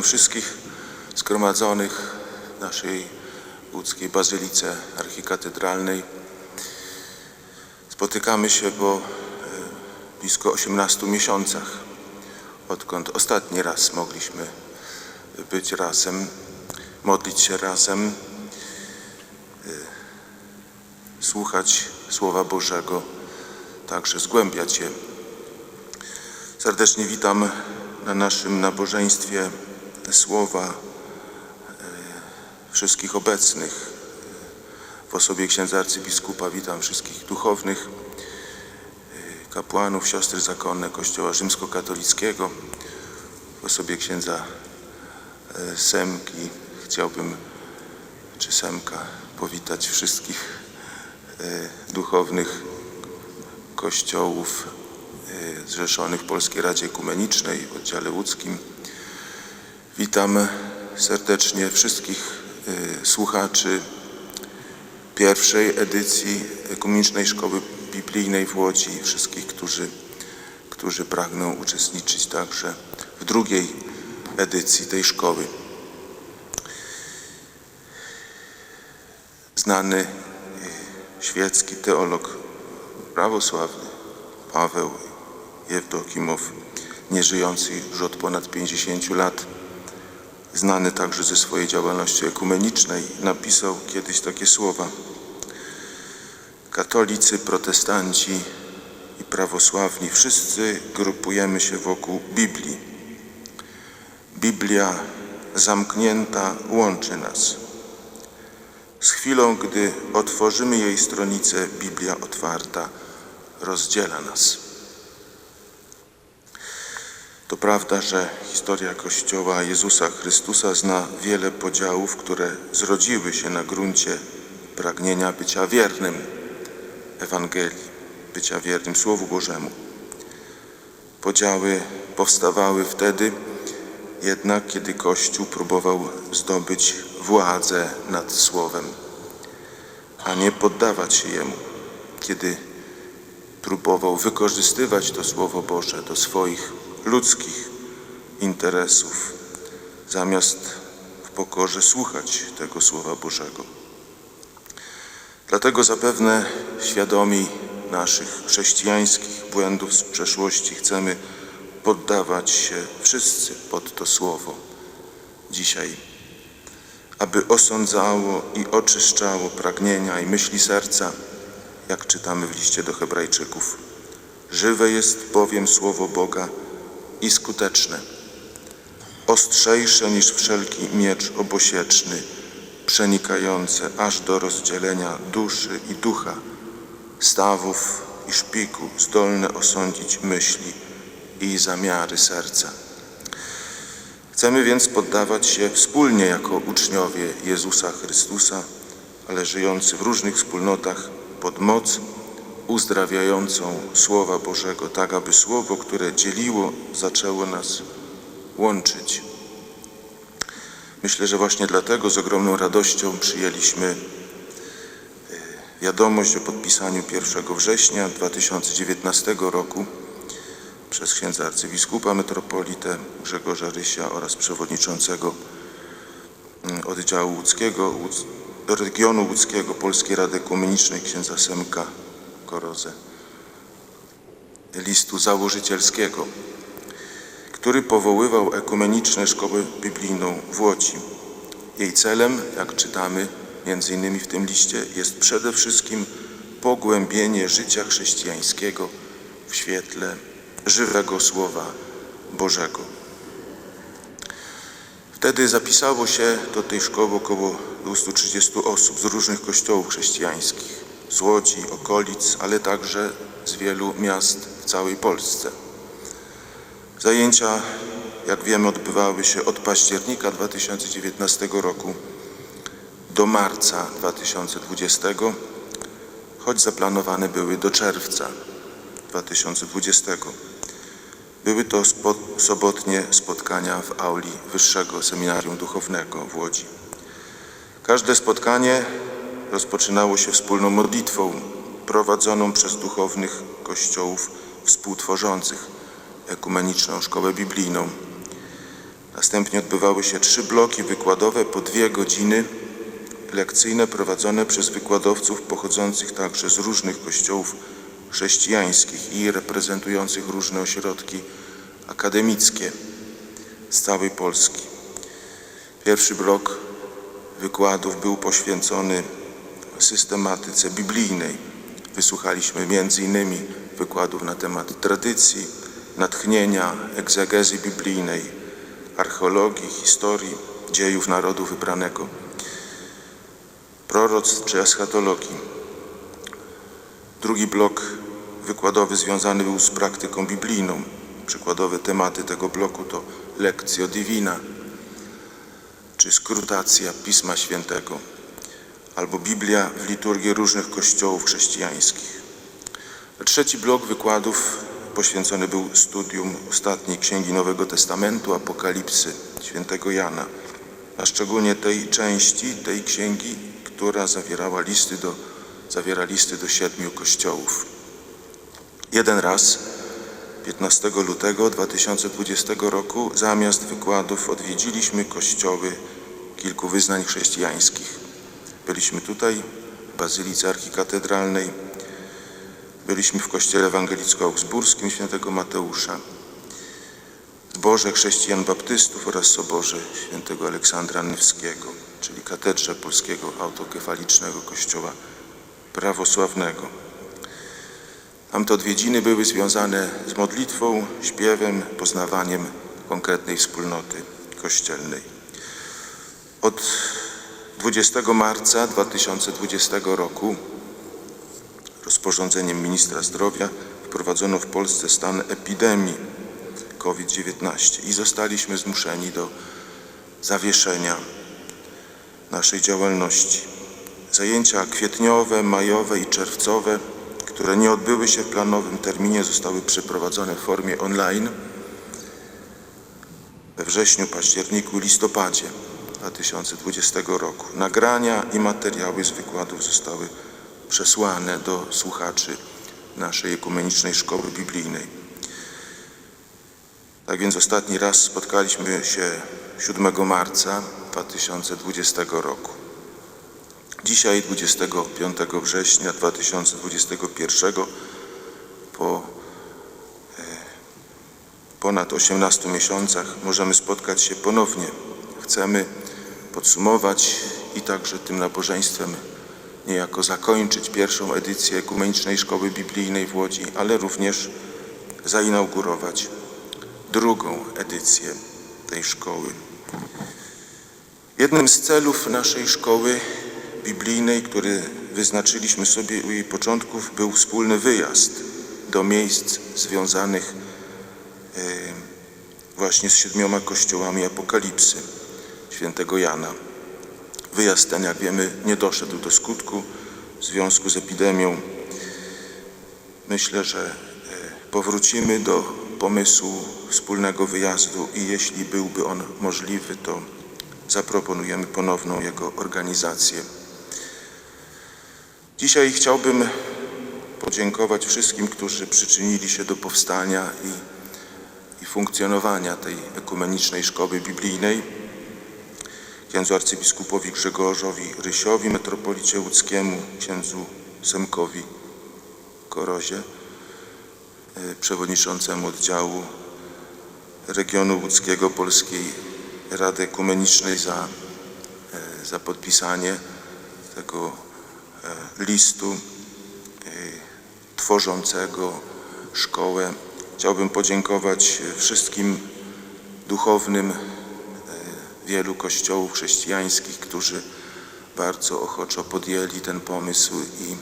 Witam wszystkich zgromadzonych w naszej łódzkiej bazylice archikatedralnej. Spotykamy się po e, blisko 18 miesiącach, odkąd ostatni raz mogliśmy być razem, modlić się razem, e, słuchać Słowa Bożego, także zgłębiać je. Serdecznie witam na naszym nabożeństwie słowa e, wszystkich obecnych. W osobie księdza arcybiskupa witam wszystkich duchownych, e, kapłanów, siostry zakonne Kościoła Rzymskokatolickiego. W osobie księdza e, Semki chciałbym, czy Semka, powitać wszystkich e, duchownych kościołów e, zrzeszonych w Polskiej Radzie Ekumenicznej w oddziale łódzkim. Witam serdecznie wszystkich e, słuchaczy pierwszej edycji Ekumenicznej Szkoły Biblijnej w Łodzi wszystkich, którzy, którzy pragną uczestniczyć także w drugiej edycji tej szkoły. Znany e, świecki teolog prawosławny Paweł Jewdokimow, nieżyjący już od ponad 50 lat, znany także ze swojej działalności ekumenicznej, napisał kiedyś takie słowa. Katolicy, protestanci i prawosławni, wszyscy grupujemy się wokół Biblii. Biblia zamknięta łączy nas. Z chwilą, gdy otworzymy jej stronicę, Biblia otwarta rozdziela nas. To prawda, że historia Kościoła Jezusa Chrystusa zna wiele podziałów, które zrodziły się na gruncie pragnienia bycia wiernym Ewangelii, bycia wiernym Słowu Bożemu. Podziały powstawały wtedy, jednak kiedy Kościół próbował zdobyć władzę nad Słowem, a nie poddawać się Jemu, kiedy próbował wykorzystywać to Słowo Boże do swoich ludzkich interesów, zamiast w pokorze słuchać tego Słowa Bożego. Dlatego zapewne świadomi naszych chrześcijańskich błędów z przeszłości chcemy poddawać się wszyscy pod to Słowo dzisiaj, aby osądzało i oczyszczało pragnienia i myśli serca, jak czytamy w liście do Hebrajczyków. Żywe jest bowiem Słowo Boga i skuteczne, ostrzejsze niż wszelki miecz obosieczny, przenikające aż do rozdzielenia duszy i ducha, stawów i szpiku, zdolne osądzić myśli i zamiary serca. Chcemy więc poddawać się wspólnie jako uczniowie Jezusa Chrystusa, ale żyjący w różnych wspólnotach pod moc uzdrawiającą Słowa Bożego, tak aby Słowo, które dzieliło, zaczęło nas łączyć. Myślę, że właśnie dlatego z ogromną radością przyjęliśmy e, wiadomość o podpisaniu 1 września 2019 roku przez księdza arcybiskupa metropolitę Grzegorza Rysia oraz przewodniczącego mm, oddziału łódzkiego, Łódz, regionu łódzkiego Polskiej Rady Ekumenicznej księdza Semka Korozę, listu założycielskiego, który powoływał ekumeniczną szkołę biblijną w Łodzi. Jej celem, jak czytamy między innymi w tym liście, jest przede wszystkim pogłębienie życia chrześcijańskiego w świetle żywego Słowa Bożego. Wtedy zapisało się do tej szkoły około 230 osób z różnych kościołów chrześcijańskich, z Łodzi, okolic, ale także z wielu miast w całej Polsce. Zajęcia, jak wiemy, odbywały się od października 2019 roku do marca 2020, choć zaplanowane były do czerwca 2020. Były to spo, sobotnie spotkania w auli Wyższego Seminarium Duchownego w Łodzi. Każde spotkanie rozpoczynało się wspólną modlitwą prowadzoną przez duchownych kościołów współtworzących ekumeniczną szkołę biblijną. Następnie odbywały się trzy bloki wykładowe po dwie godziny lekcyjne prowadzone przez wykładowców pochodzących także z różnych kościołów chrześcijańskich i reprezentujących różne ośrodki akademickie z całej Polski. Pierwszy blok wykładów był poświęcony systematyce biblijnej. Wysłuchaliśmy m.in. wykładów na temat tradycji, natchnienia, egzegezy biblijnej, archeologii, historii, dziejów narodu wybranego, proroctw czy eschatologii. Drugi blok wykładowy związany był z praktyką biblijną. Przykładowe tematy tego bloku to lekcjo divina, czy skrutacja Pisma Świętego, albo Biblia w liturgii różnych kościołów chrześcijańskich. Trzeci blok wykładów poświęcony był studium ostatniej księgi Nowego Testamentu, Apokalipsy świętego Jana, a szczególnie tej części tej księgi, która zawierała listy do, zawiera listy do siedmiu kościołów. Jeden raz 15 lutego 2020 roku zamiast wykładów odwiedziliśmy kościoły kilku wyznań chrześcijańskich. Byliśmy tutaj w Bazylice Archikatedralnej, byliśmy w kościele ewangelicko-augsburskim świętego Mateusza, w Boże Chrześcijan Baptystów oraz Soborze świętego Aleksandra Nywskiego, czyli katedrze Polskiego Autokefalicznego Kościoła Prawosławnego. Tamte odwiedziny były związane z modlitwą, śpiewem, poznawaniem konkretnej wspólnoty kościelnej. Od 20 marca 2020 roku rozporządzeniem ministra zdrowia wprowadzono w Polsce stan epidemii COVID-19 i zostaliśmy zmuszeni do zawieszenia naszej działalności. Zajęcia kwietniowe, majowe i czerwcowe które nie odbyły się w planowym terminie, zostały przeprowadzone w formie online we wrześniu, październiku listopadzie 2020 roku. Nagrania i materiały z wykładów zostały przesłane do słuchaczy naszej ekumenicznej szkoły biblijnej. Tak więc ostatni raz spotkaliśmy się 7 marca 2020 roku. Dzisiaj, 25 września 2021, po e, ponad 18 miesiącach, możemy spotkać się ponownie. Chcemy podsumować i także tym nabożeństwem niejako zakończyć pierwszą edycję Ekumenicznej Szkoły Biblijnej w Łodzi, ale również zainaugurować drugą edycję tej szkoły. Jednym z celów naszej szkoły biblijnej, który wyznaczyliśmy sobie u jej początków, był wspólny wyjazd do miejsc związanych e, właśnie z siedmioma kościołami Apokalipsy świętego Jana. Wyjazd ten, jak wiemy, nie doszedł do skutku w związku z epidemią. Myślę, że e, powrócimy do pomysłu wspólnego wyjazdu i jeśli byłby on możliwy, to zaproponujemy ponowną jego organizację. Dzisiaj chciałbym podziękować wszystkim, którzy przyczynili się do powstania i, i funkcjonowania tej ekumenicznej szkoły biblijnej. Księdzu arcybiskupowi Grzegorzowi Rysiowi, metropolicie łódzkiemu, księdzu Semkowi Korozie, y, przewodniczącemu oddziału regionu łódzkiego Polskiej Rady Ekumenicznej za, y, za podpisanie tego E, listu e, tworzącego szkołę. Chciałbym podziękować wszystkim duchownym e, wielu kościołów chrześcijańskich, którzy bardzo ochoczo podjęli ten pomysł i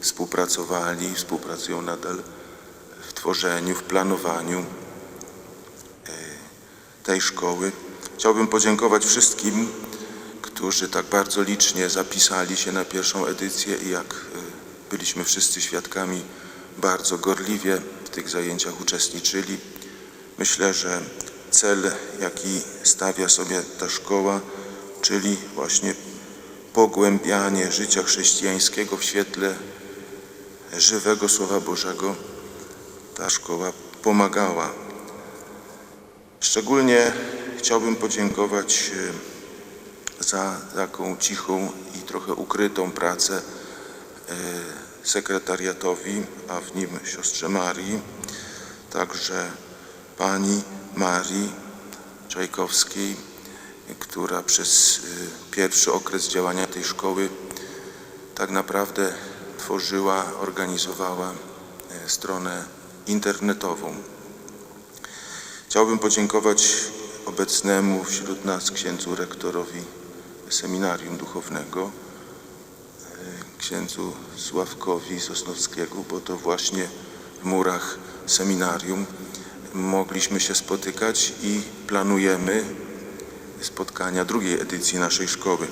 współpracowali, współpracują nadal w tworzeniu, w planowaniu tej szkoły. Chciałbym podziękować wszystkim którzy tak bardzo licznie zapisali się na pierwszą edycję i jak y, byliśmy wszyscy świadkami, bardzo gorliwie w tych zajęciach uczestniczyli. Myślę, że cel, jaki stawia sobie ta szkoła, czyli właśnie pogłębianie życia chrześcijańskiego w świetle żywego Słowa Bożego, ta szkoła pomagała. Szczególnie chciałbym podziękować e, za taką cichą i trochę ukrytą pracę e, sekretariatowi, a w nim siostrze Marii, także pani Marii Czajkowskiej, która przez e, pierwszy okres działania tej szkoły tak naprawdę tworzyła, organizowała e, stronę internetową. Chciałbym podziękować obecnemu wśród nas księdzu rektorowi seminarium duchownego, e, księdzu Sławkowi Sosnowskiego, bo to właśnie w murach seminarium mogliśmy się spotykać i planujemy spotkania drugiej edycji naszej szkoły.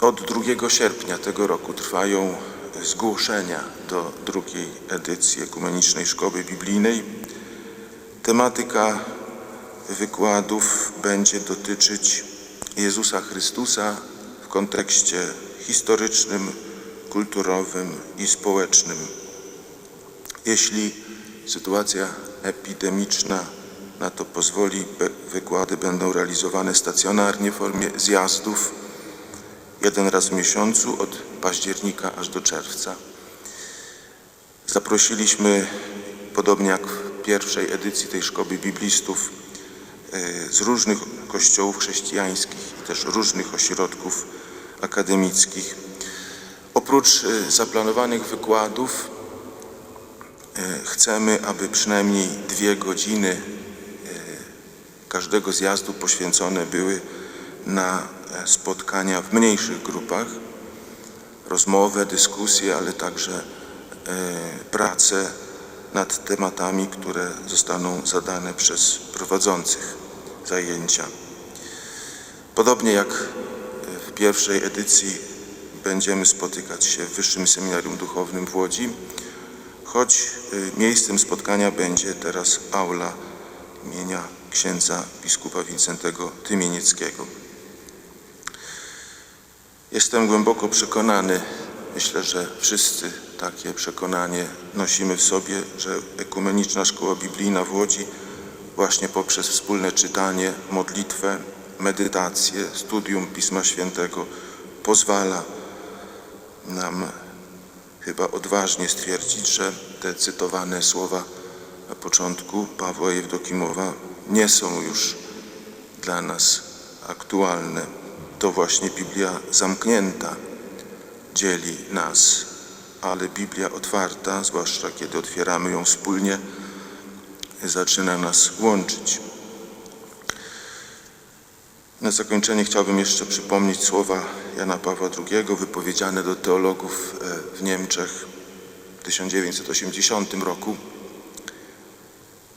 Od 2 sierpnia tego roku trwają zgłoszenia do drugiej edycji Ekumenicznej Szkoły Biblijnej. Tematyka wykładów będzie dotyczyć Jezusa Chrystusa w kontekście historycznym, kulturowym i społecznym. Jeśli sytuacja epidemiczna na to pozwoli, wykłady będą realizowane stacjonarnie w formie zjazdów jeden raz w miesiącu od października aż do czerwca. Zaprosiliśmy, podobnie jak w pierwszej edycji tej szkoły biblistów, e, z różnych kościołów chrześcijańskich i też różnych ośrodków akademickich. Oprócz e, zaplanowanych wykładów chcemy, aby przynajmniej dwie godziny e, każdego zjazdu poświęcone były na e, spotkania w mniejszych grupach, rozmowę, dyskusje, ale także e, pracę nad tematami, które zostaną zadane przez prowadzących zajęcia. Podobnie jak w pierwszej edycji będziemy spotykać się w Wyższym Seminarium Duchownym w Łodzi, choć e, miejscem spotkania będzie teraz aula imienia księdza biskupa Wincentego Tymienieckiego. Jestem głęboko przekonany, myślę, że wszyscy takie przekonanie nosimy w sobie, że Ekumeniczna Szkoła Biblijna w Łodzi właśnie poprzez wspólne czytanie, modlitwę, medytację, studium Pisma Świętego pozwala nam chyba odważnie stwierdzić, że te cytowane słowa na początku Pawła Jewdokimowa nie są już dla nas aktualne. To właśnie Biblia zamknięta dzieli nas, ale Biblia otwarta, zwłaszcza kiedy otwieramy ją wspólnie, zaczyna nas łączyć. Na zakończenie chciałbym jeszcze przypomnieć słowa Jana Pawła II wypowiedziane do teologów e, w Niemczech w 1980 roku.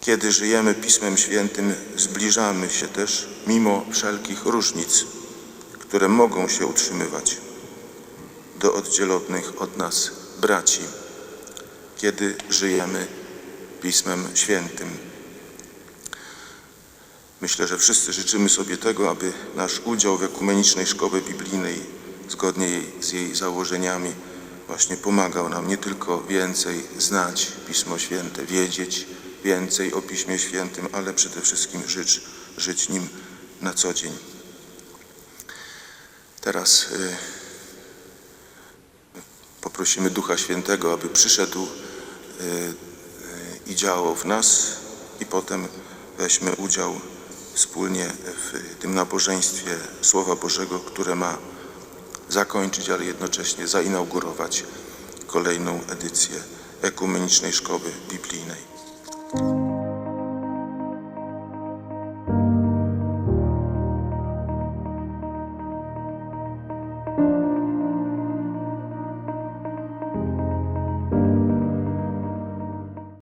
Kiedy żyjemy Pismem Świętym, zbliżamy się też mimo wszelkich różnic, które mogą się utrzymywać do oddzielonych od nas braci, kiedy żyjemy Pismem Świętym. Myślę, że wszyscy życzymy sobie tego, aby nasz udział w ekumenicznej szkole biblijnej, zgodnie z jej założeniami, właśnie pomagał nam nie tylko więcej znać Pismo Święte, wiedzieć więcej o Piśmie Świętym, ale przede wszystkim żyć, żyć nim na co dzień. Teraz y, poprosimy Ducha Świętego, aby przyszedł y, y, i działał w nas i potem weźmy udział wspólnie w tym nabożeństwie Słowa Bożego, które ma zakończyć, ale jednocześnie zainaugurować kolejną edycję Ekumenicznej Szkoły Biblijnej.